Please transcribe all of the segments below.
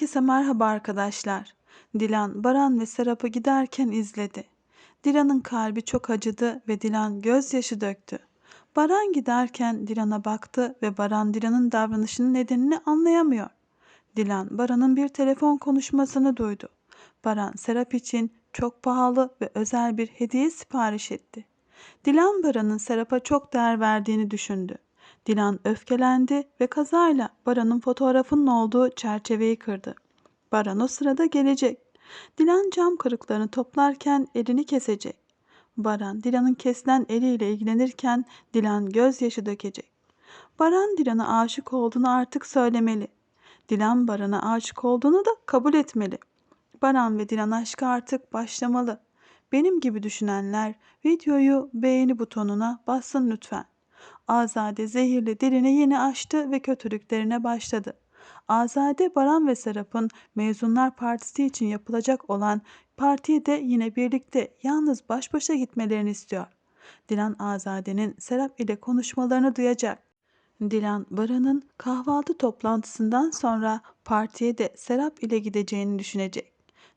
Herkese merhaba arkadaşlar. Dilan, Baran ve Serap'ı giderken izledi. Dilan'ın kalbi çok acıdı ve Dilan gözyaşı döktü. Baran giderken Dilan'a baktı ve Baran Dilan'ın davranışının nedenini anlayamıyor. Dilan, Baran'ın bir telefon konuşmasını duydu. Baran, Serap için çok pahalı ve özel bir hediye sipariş etti. Dilan, Baran'ın Serap'a çok değer verdiğini düşündü. Dilan öfkelendi ve kazayla Baran'ın fotoğrafının olduğu çerçeveyi kırdı. Baran o sırada gelecek. Dilan cam kırıklarını toplarken elini kesecek. Baran Dilan'ın kesilen eliyle ilgilenirken Dilan gözyaşı dökecek. Baran Dilan'a aşık olduğunu artık söylemeli. Dilan Baran'a aşık olduğunu da kabul etmeli. Baran ve Dilan aşkı artık başlamalı. Benim gibi düşünenler videoyu beğeni butonuna bassın lütfen. Azade zehirli dilini yine açtı ve kötülüklerine başladı. Azade, Baran ve Serap'ın mezunlar partisi için yapılacak olan partiye de yine birlikte yalnız baş başa gitmelerini istiyor. Dilan Azade'nin Serap ile konuşmalarını duyacak. Dilan, Baran'ın kahvaltı toplantısından sonra partiye de Serap ile gideceğini düşünecek.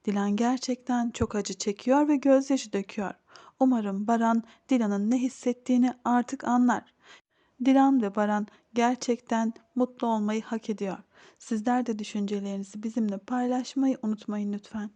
Dilan gerçekten çok acı çekiyor ve gözyaşı döküyor. Umarım Baran Dilan'ın ne hissettiğini artık anlar. Dilan ve Baran gerçekten mutlu olmayı hak ediyor. Sizler de düşüncelerinizi bizimle paylaşmayı unutmayın lütfen.